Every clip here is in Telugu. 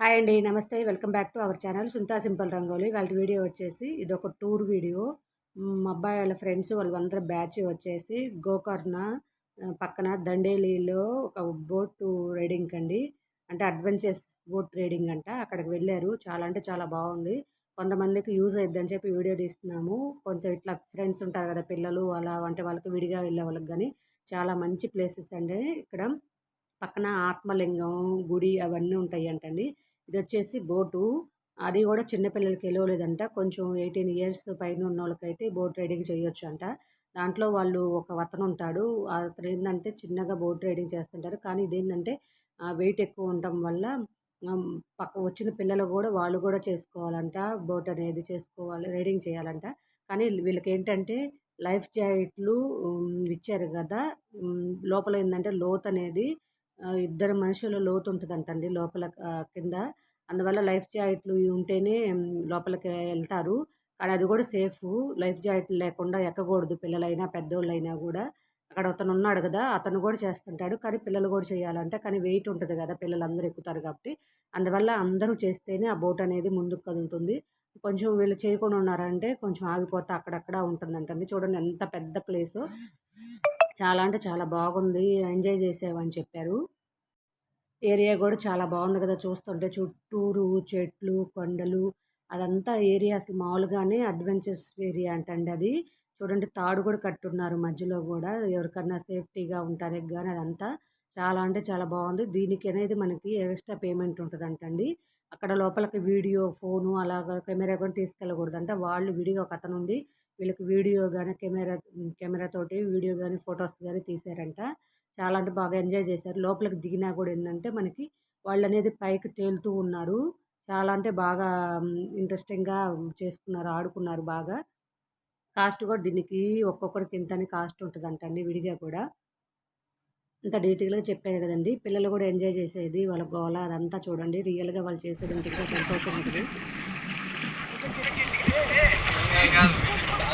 హాయ్ అండి నమస్తే. Welcome back to our channel సుంతా simple rangoli. వాళ్ళ వీడియో వచ్చేసి ఇది ఒక టూర్ వీడియో. మా అబ్బాయి వాళ్ళ ఫ్రెండ్స్ వాళ్ళందరూ బ్యాచ్ వచ్చేసి గోకర్ణ పక్కన దండేలిలో ఒక బోట్ రైడింగ్ అండి అంటే అడ్వెంచర్స్ బోట్ రైడింగ్ అంట. అక్కడికి వెళ్ళారు. చాలా అంటే చాలా బాగుంది. కొంతమందికి యూజ్ అవుద్దని చెప్పి వీడియో తీస్తున్నాము. కొంచెం ఇట్లా ఫ్రెండ్స్ ఉంటారు కదా పిల్లలు అలా అంటే వాళ్ళకి విడిగా వెళ్ళే వాళ్ళకి కానీ చాలా మంచి ప్లేసెస్ అండి ఇక్కడ. పక్కన ఆత్మలింగం గుడి అవన్నీ ఉంటాయి అంటండి ఇది వచ్చేసి బోటు. అది కూడా చిన్నపిల్లలకి వెళ్ళలేదంట కొంచెం ఎయిటీన్ ఇయర్స్ పైన ఉన్న వాళ్ళకైతే బోట్ రైడింగ్ చేయొచ్చు అంట దాంట్లో వాళ్ళు ఒక అతను ఉంటాడు అతను ఏంటంటే చిన్నగా బోట్ రైడింగ్ చేస్తుంటారు కానీ ఇదేంటంటే వెయిట్ ఎక్కువ ఉండటం వల్ల పక్క వచ్చిన పిల్లలు కూడా వాళ్ళు కూడా చేసుకోవాలంట. బోట్ అనేది చేసుకోవాలి రైడింగ్ చేయాలంట. కానీ వీళ్ళకి ఏంటంటే లైఫ్ జాకెట్లు ఇచ్చారు కదా. లోపల ఏంటంటే లోత్ అనేది ఇద్దరు మనుషుల లోతు ఉంటుందంటండి లోపల కింద. అందువల్ల లైఫ్ జాకెట్లు ఉంటేనే లోపలికి వెళ్తారు. కానీ అది కూడా సేఫ్. లైఫ్ జాకెట్లు లేకుండా ఎక్కకూడదు పిల్లలైనా పెద్దోళ్ళైనా కూడా. అక్కడ అతను ఉన్నాడు కదా అతను కూడా చేస్తుంటాడు. కానీ పిల్లలు కూడా చేయాలంటే కానీ వెయిట్ ఉంటుంది కదా పిల్లలు అందరూ ఎక్కుతారు కాబట్టి. అందువల్ల అందరూ చేస్తేనే ఆ బోట్ అనేది ముందుకు కదులుతుంది. కొంచెం వీళ్ళు చేయకుండా ఉన్నారంటే కొంచెం ఆగిపోతే అక్కడక్కడ ఉంటుందంటండి. చూడండి ఎంత పెద్ద ప్లేసు. చాలా అంటే చాలా బాగుంది. ఎంజాయ్ చేసామని చెప్పారు. ఏరియా కూడా చాలా బాగుంది కదా చూస్తుంటే. చుట్టూరు చెట్లు కొండలు అదంతా ఏరియా అసలు మామూలుగానే అడ్వెంచర్స్ ఏరియా అంటండి అది. చూడండి తాడు కూడా కట్టున్నారు మధ్యలో కూడా. ఎవరికన్నా సేఫ్టీగా ఉండటానికి కానీ అదంతా చాలా అంటే చాలా బాగుంది. దీనికి అనేది మనకి ఎక్స్ట్రా పేమెంట్ ఉంటుంది అంటండి అక్కడ లోపలికి వీడియో ఫోను అలాగ కెమెరా కూడా తీసుకెళ్ళకూడదు అంటే వాళ్ళు విడిగా ఒక అతను ఉంది వీళ్ళకి వీడియో కానీ కెమెరా కెమెరా తోటి వీడియో కానీ ఫొటోస్ కానీ తీశారంట చాలా అంటే బాగా ఎంజాయ్ చేశారు లోపలికి దిగినా కూడా ఏంటంటే మనకి వాళ్ళు అనేది పైకి తేలుతూ ఉన్నారు చాలా అంటే బాగా ఇంట్రెస్టింగ్గా చేసుకున్నారు ఆడుకున్నారు బాగా కాస్ట్ కూడా దీనికి ఒక్కొక్కరికి ఇంతని కాస్ట్ ఉంటుంది అంటండి విడిగా కూడా ఇంత డీటెయిల్గా చెప్పాను కదండి పిల్లలు కూడా ఎంజాయ్ చేసేది వాళ్ళ గోల అదంతా చూడండి రియల్గా వాళ్ళు చేసేది ఇంకా సంతోషం ఉంటుంది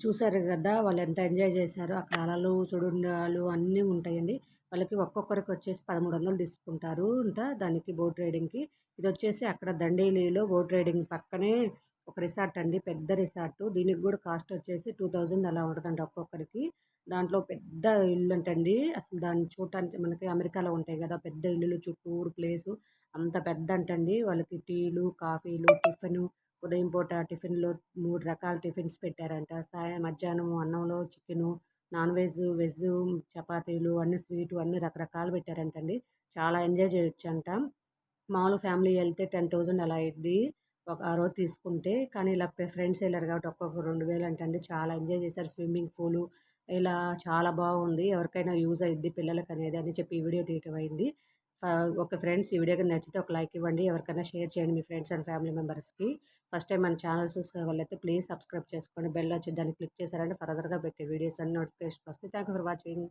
చూసారు కదా వాళ్ళు ఎంత ఎంజాయ్ చేశారో అక్కడ అలలు చుడుండాలు అన్నీ ఉంటాయండి. వాళ్ళకి ఒక్కొక్కరికి వచ్చేసి పదమూడు వందలు తీసుకుంటారు అంట దానికి బోట్ రైడింగ్కి. ఇది వచ్చేసి అక్కడ దండేలిలో బోట్ రైడింగ్ పక్కనే ఒక రిసార్ట్ అండి పెద్ద రిసార్ట్. దీనికి కూడా కాస్ట్ వచ్చేసి టూ థౌజండ్ అలా ఉంటుందండి ఒక్కొక్కరికి. దాంట్లో పెద్ద ఇల్లు అంటండి. అసలు దాన్ని చూడటానికి మనకి అమెరికాలో ఉంటాయి కదా పెద్ద ఇల్లులు చుట్టూరు ప్లేసు అంత పెద్ద అంటండి. వాళ్ళకి టీలు కాఫీలు టిఫిన్ ఉదయం పూట టిఫిన్లో మూడు రకాల టిఫిన్స్ పెట్టారంట. సాయం మధ్యాహ్నం అన్నంలో చికెను నాన్ వెజ్ వెజ్ చపాతీలు అన్ని స్వీటు అన్ని రకరకాలు పెట్టారంటండి. చాలా ఎంజాయ్ చేయొచ్చంట. మామూలు ఫ్యామిలీ వెళ్తే టెన్ థౌజండ్ అలా అయింది ఒక ఆ రోజు తీసుకుంటే. కానీ ఇలా ఫ్రెండ్స్ వెళ్ళారు కాబట్టి ఒక్కొక్క రెండు వేలు అంటే చాలా ఎంజాయ్ చేశారు. స్విమ్మింగ్ పూలు ఇలా చాలా బాగుంది. ఎవరికైనా యూజ్ అయ్యిద్ది పిల్లలకి అనేది అని చెప్పి ఈ వీడియో తీయటం అయింది ఒక ఫ్రెండ్స్ ఈ వీడియో నచ్చితే ఒక లైక్ ఇవ్వండి. ఎవరికైనా షేర్ చేయండి మీ ఫ్రెండ్స్ అండ్ ఫ్యామిలీ మెంబర్స్కి. ఫస్ట్ టైం మన ఛానల్ చూసే వాళ్ళైతే ప్లీజ్ సబ్స్క్రైబ్ చేసుకోండి. బెల్ వచ్చి దాన్ని క్లిక్ చేశారంటే ఫర్దర్గా పెట్టే వీడియోస్ అన్ని నోటిఫికేషన్ వస్తాయి. Thank for watching.